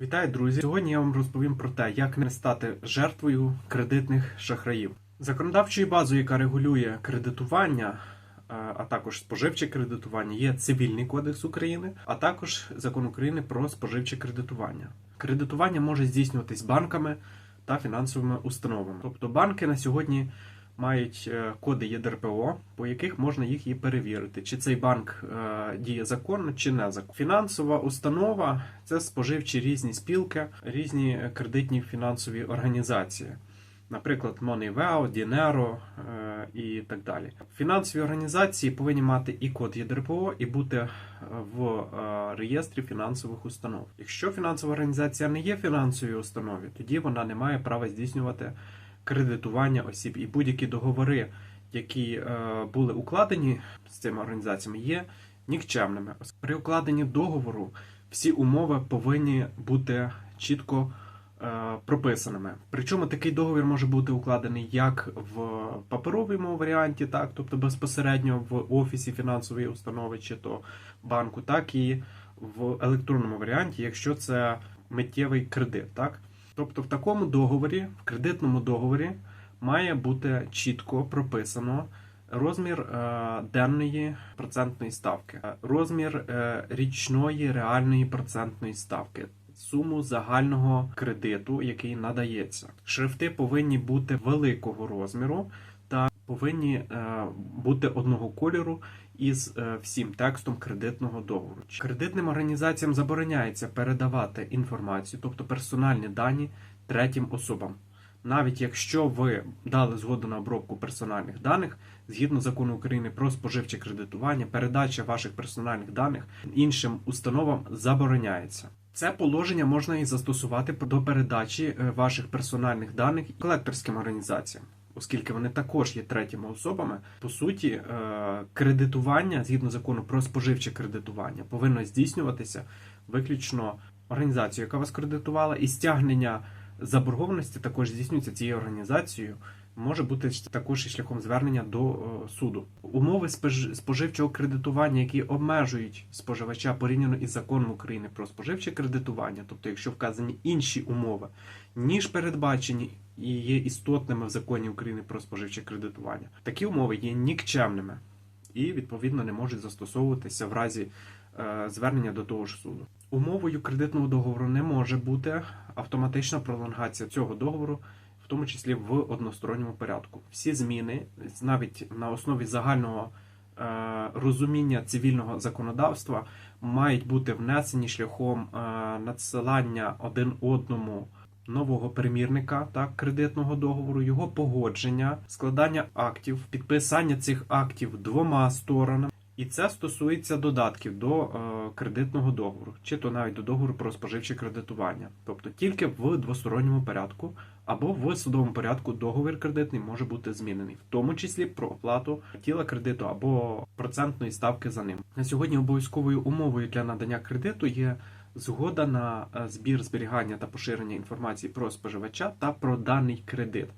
Вітаю, друзі! Сьогодні я вам розповім про те, як не стати жертвою кредитних шахраїв. Законодавчою базою, яка регулює кредитування, е, а також споживче кредитування, є Цивільний кодекс України, а також закон України про споживче кредитування. Кредитування може здійснюватись банками та фінансовими установами. Тобто банки на сьогодні мають е, коди ЄДРПО, по яких можна їх і перевірити, чи цей банк е, діє законно чи не законно. Фінансова установа це споживчі різні спілки, різні кредитні фінансові організації. Наприклад, Moneyveo, Dinero е, і так далі. Фінансові організації повинні мати і код ЄДРПО, і бути в реєстрі фінансових установ. Якщо фінансова організація не є фінансовою установою, тоді вона не має права здійснювати кредитування осіб і будь-які договори, які е, були укладені з цими організаціями, є нікчемними. При укладенні договору всі умови повинні бути чітко е, прописаними. Причому такий договір може бути укладений як в паперовому варіанті, так, тобто безпосередньо в офісі фінансової установи чи то банку, так і в електронному варіанті, якщо це миттєвий кредит. Так? Тобто в такому договорі, в кредитному договорі, має бути чітко прописано розмір е, денної процентної ставки, е, розмір е, річної реальної процентної ставки. Суму загального кредиту, який надається. Шрифти повинні бути великого розміру повинні е, бути одного кольору із е, всім текстом кредитного договору. Кредитним організаціям забороняється передавати інформацію, тобто персональні дані третім особам. Навіть якщо ви дали згоду на обробку персональних даних, згідно закону України про споживче кредитування, передача ваших персональних даних іншим установам забороняється. Це положення можна і застосувати до передачі е, ваших персональних даних колекторським організаціям, оскільки вони також є третіми особами. По суті, е, кредитування згідно закону про споживче кредитування повинно здійснюватися виключно організацією, яка вас кредитувала, і стягнення заборгованості також здійснюється цією організацією. Може бути також і шляхом звернення до е, суду. Умови спож- споживчого кредитування, які обмежують споживача порівняно із законом України про споживче кредитування, тобто якщо вказані інші умови, ніж передбачені і є істотними в законі України про споживче кредитування, такі умови є нікчемними і відповідно не можуть застосовуватися в разі е, звернення до того ж суду. Умовою кредитного договору не може бути автоматична пролонгація цього договору в тому числі в односторонньому порядку. Всі зміни, навіть на основі загального е, розуміння цивільного законодавства, мають бути внесені шляхом е, надсилання один одному. Нового примірника так кредитного договору, його погодження, складання актів, підписання цих актів двома сторонами, і це стосується додатків до е, кредитного договору, чи то навіть до договору про споживче кредитування, тобто тільки в двосторонньому порядку або в судовому порядку договір кредитний може бути змінений, в тому числі про оплату тіла кредиту або процентної ставки за ним. На сьогодні обов'язковою умовою для надання кредиту є згода на е, збір зберігання та поширення інформації про споживача та про даний кредит.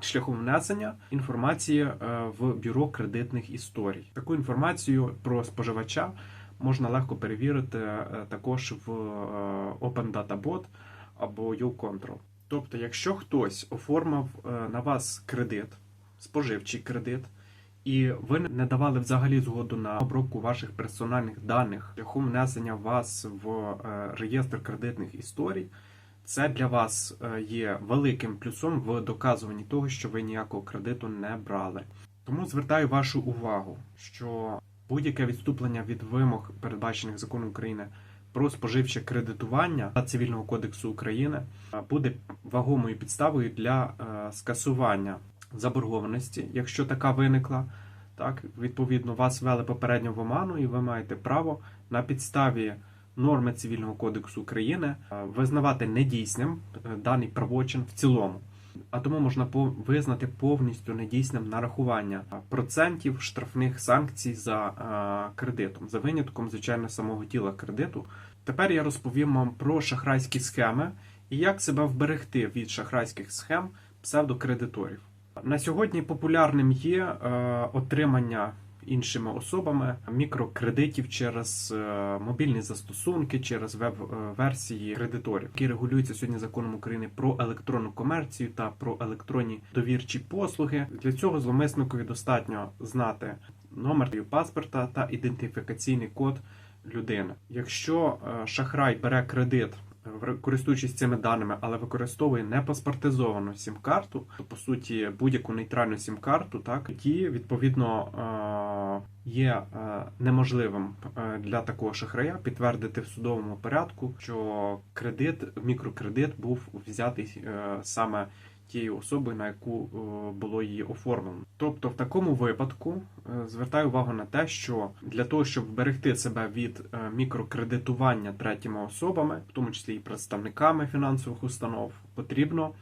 Шляхом внесення інформації е, в бюро кредитних історій. Таку інформацію про споживача можна легко перевірити е, також в Open Data Bot або YouControl. Тобто, якщо хтось оформив на вас кредит, споживчий кредит, і ви не давали взагалі згоду на обробку ваших персональних даних шляхом внесення вас в е, реєстр кредитних історій, це для вас е, є великим плюсом в доказуванні того, що ви ніякого кредиту не брали. Тому звертаю вашу увагу, що будь-яке відступлення від вимог, передбачених законом України про споживче кредитування та Цивільного кодексу України, е, буде вагомою підставою для скасування заборгованості, якщо така виникла. Так, відповідно, вас ввели попередньо в оману, і ви маєте право на підставі норми Цивільного кодексу України е, визнавати недійсним е, даний правочин в цілому. А тому можна визнати повністю недійсним нарахування процентів штрафних санкцій за е, кредитом, за винятком, звичайно, самого тіла кредиту. Тепер я розповім вам про шахрайські схеми і як себе вберегти від шахрайських схем псевдокредиторів. На сьогодні популярним є е, отримання іншими особами мікрокредитів через е, мобільні застосунки, через веб-версії кредиторів, які регулюються сьогодні законом України про електронну комерцію та про електронні довірчі послуги. Для цього зловмисникові достатньо знати номер паспорта та ідентифікаційний код людини. Якщо е, шахрай бере кредит, е, користуючись цими даними, але використовує не паспортизовану сім-карту, то по суті будь-яку нейтральну сім-карту, так ті відповідно е, є е, неможливим е, для такого шахрая підтвердити в судовому порядку, що кредит, мікрокредит був взятий саме тією особою, на яку е, було її оформлено. Тобто, в такому випадку е, звертаю увагу на те, що для того, щоб вберегти себе від е, мікрокредитування третіми особами, в тому числі і представниками фінансових установ, потрібно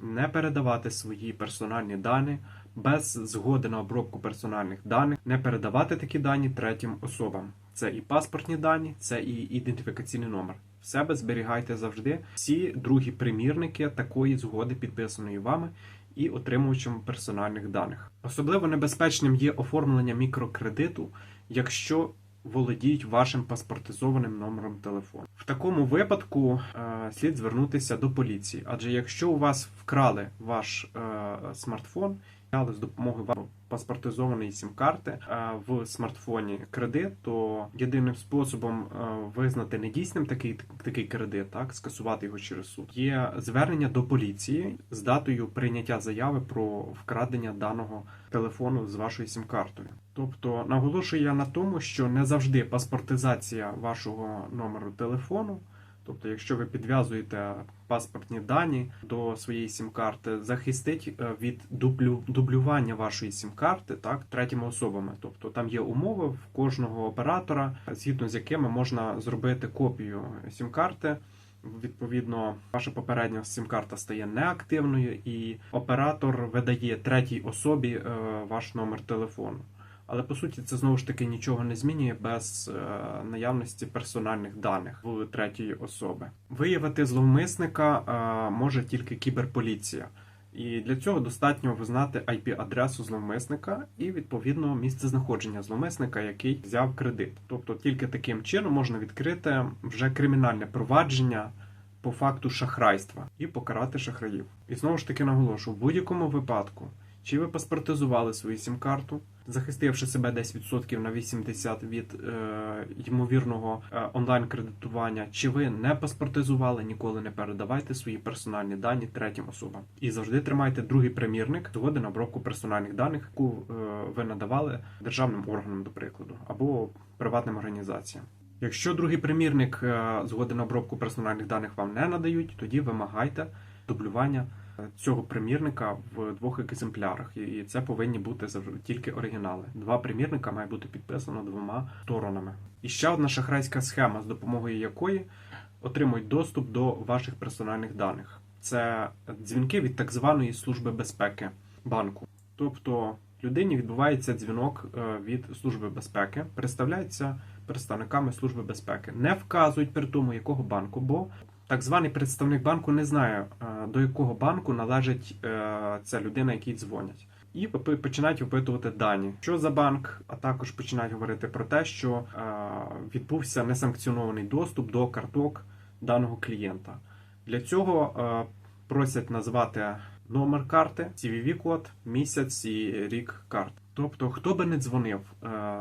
не передавати свої персональні дані без згоди на обробку персональних даних, не передавати такі дані третім особам. Це і паспортні дані, це і ідентифікаційний номер. В себе зберігайте завжди всі другі примірники такої згоди, підписаної вами і отримувачем персональних даних. Особливо небезпечним є оформлення мікрокредиту, якщо володіють вашим паспортизованим номером телефону. В такому випадку е, слід звернутися до поліції, адже якщо у вас вкрали ваш е, смартфон, з допомогою вашої паспортизованої сім-карти в смартфоні кредит, то єдиним способом визнати недійсним такий такий кредит, так скасувати його через суд, є звернення до поліції з датою прийняття заяви про вкрадення даного телефону з вашою сім-картою. Тобто наголошую я на тому, що не завжди паспортизація вашого номеру телефону. Тобто, якщо ви підв'язуєте паспортні дані до своєї сім-карти, захистить е, від дублю, дублювання вашої сім-карти так, третіми особами. Тобто там є умови в кожного оператора, згідно з якими можна зробити копію сім-карти. Відповідно, ваша попередня сім-карта стає неактивною, і оператор видає третій особі е, ваш номер телефону. Але по суті це знову ж таки нічого не змінює без е, наявності персональних даних в третьої особи. Виявити зловмисника е, може тільки кіберполіція. І для цього достатньо визнати IP-адресу зловмисника і відповідно місце знаходження зловмисника, який взяв кредит. Тобто тільки таким чином можна відкрити вже кримінальне провадження по факту шахрайства і покарати шахраїв. І знову ж таки наголошую, в будь-якому випадку, чи ви паспортизували свою сім-карту, захистивши себе десь відсотків на 80 від е, ймовірного е, онлайн-кредитування, чи ви не паспортизували, ніколи не передавайте свої персональні дані третім особам. І завжди тримайте другий примірник згоди на обробку персональних даних, яку е, ви надавали державним органам, до прикладу, або приватним організаціям. Якщо другий примірник е, згоди на обробку персональних даних вам не надають, тоді вимагайте дублювання цього примірника в двох екземплярах, і це повинні бути завжди тільки оригінали. Два примірника має бути підписано двома сторонами. І ще одна шахрайська схема, з допомогою якої отримують доступ до ваших персональних даних. Це дзвінки від так званої служби безпеки банку. Тобто людині відбувається дзвінок е, від служби безпеки, представляється представниками служби безпеки. Не вказують при тому, якого банку, бо так званий представник банку не знає, е, до якого банку належить е, ця людина, якій дзвонять. І починають випитувати дані, що за банк, а також починають говорити про те, що е, відбувся несанкціонований доступ до карток даного клієнта. Для цього просять назвати номер карти, CVV-код, місяць і рік карти. Тобто, хто би не дзвонив,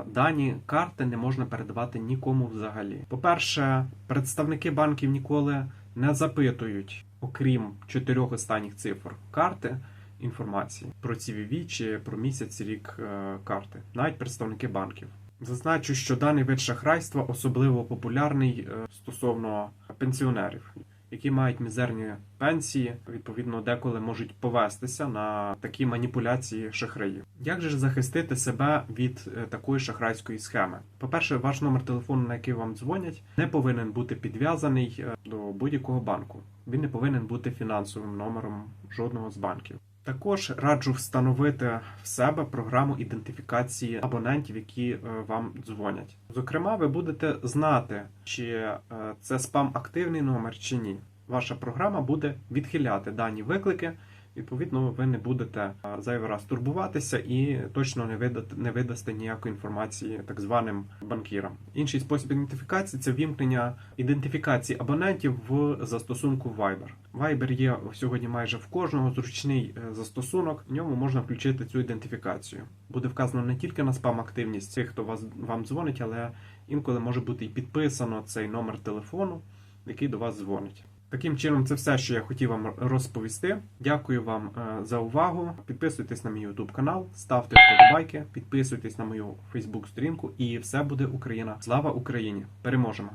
дані карти не можна передавати нікому взагалі. По-перше, представники банків ніколи не запитують, окрім чотирьох останніх цифр карти, інформації про CVV чи про місяць рік е, карти, навіть представники банків. Зазначу, що даний вид шахрайства особливо популярний е, стосовно пенсіонерів, які мають мізерні пенсії, відповідно, деколи можуть повестися на такі маніпуляції шахраїв. Як же ж захистити себе від е, такої шахрайської схеми? По-перше, ваш номер телефону, на який вам дзвонять, не повинен бути підв'язаний е, до будь-якого банку. Він не повинен бути фінансовим номером жодного з банків. Також раджу встановити в себе програму ідентифікації абонентів, які е, вам дзвонять. Зокрема, ви будете знати, чи е, це спам активний номер чи ні. Ваша програма буде відхиляти дані виклики Відповідно, ви не будете зайвий раз турбуватися і точно не видати, не видасте ніякої інформації так званим банкірам. Інший спосіб ідентифікації це вімкнення ідентифікації абонентів в застосунку Viber. Viber є сьогодні майже в кожного зручний е, застосунок. В ньому можна включити цю ідентифікацію. Буде вказано не тільки на спам активність тих, хто вас вам дзвонить, але інколи може бути і підписано цей номер телефону, який до вас дзвонить. Таким чином, це все, що я хотів вам розповісти. Дякую вам е, за увагу. Підписуйтесь на мій YouTube канал, ставте вподобайки, підписуйтесь на мою Facebook сторінку, і все буде Україна. Слава Україні! Переможемо!